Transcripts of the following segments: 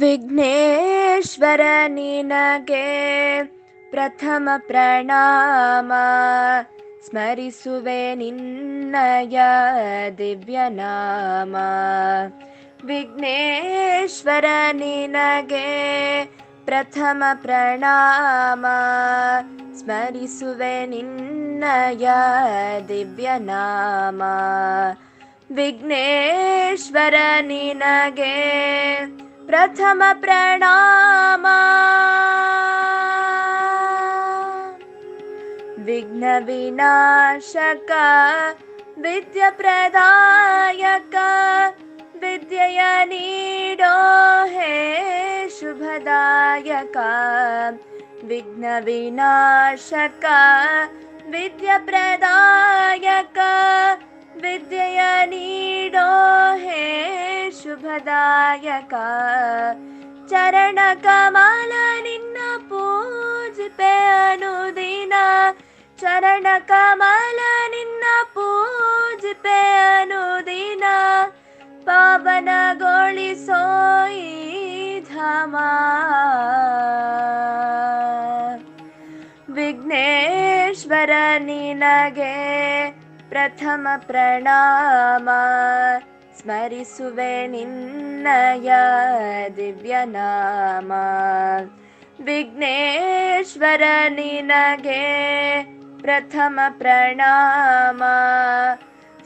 विघ्नेश्वर निनगे प्रथम प्रणाम। स्मरिसुवे निन्नय दिव्यनाम विघ्नेश्वर निनगे प्रथम प्रणाम। स्मरिसुवे निन्नय दिव्यनाम विघ्नेश्वर निनगे प्रथम प्रणाम विघ्नविनाशक विद्यप्रदायक विद्यया नीडो हे शुभदायक। विघ्नविनाशक विद्यप्रदायक हे ಲಾಭದಾಯಕ ಚರಣ ಕಮಲ ನಿನ್ನ ಪೂಜಿಪೆ ಅನುದಿನ. ಚರಣ ಕಮಲ ನಿನ್ನ ಪೂಜಿಪೆ ಅನುದಿನ. ಪಾವನಗೊಳಿಸೋಯಿ ಧಾಮ. ವಿಘ್ನೇಶ್ವರ ನಿನಗೆ ಪ್ರಥಮ ಪ್ರಣಾಮ. दिव्यनाम विघ्नेश्वर निनगे प्रथम प्रणाम।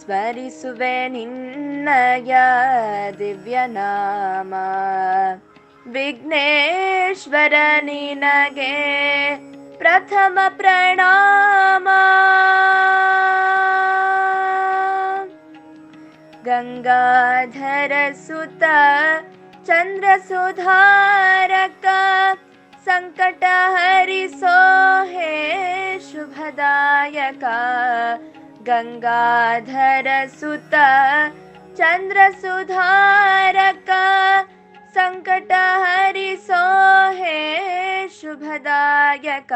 स्मरिसुवे निन्नय दिव्यनाम विघ्नेश्वर निनगे प्रथम प्रणाम। गङ्गाधर सुत ಗಂಗಾಧರಸುತ ಚಂದ್ರಸುಧಾರಕ ಸಂಕಟ ಹರಿಸೋಹೇ ಶುಭದಾಯಕ ಗಂಗಾಧರಸುತ ಚಂದ್ರಸುಧಾರಕ ಸಂಕಟ ಹರಿಸೋಹೇ ಶುಭದಾಯಕ.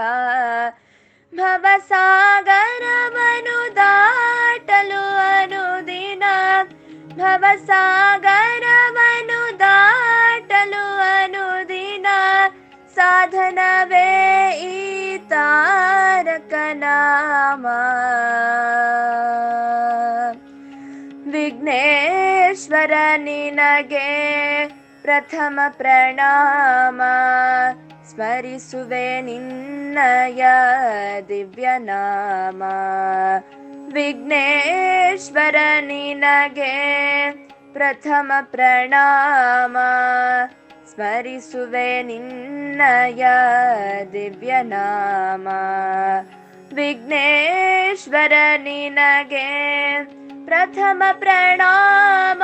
ಭವಸಾಗರವನುದ भवसागरवनुदाटलु अनुदिन साधनवे ईतारकनाम विघ्नेश्वर निनगे प्रथम प्रणाम निन्नय दिव्यनाम। विघ्नेश्वर निनगे प्रथम प्रणाम। स्मरिसुवे निन्नय दिव्यनाम। विघ्नेश्वर निनगे प्रथम प्रणाम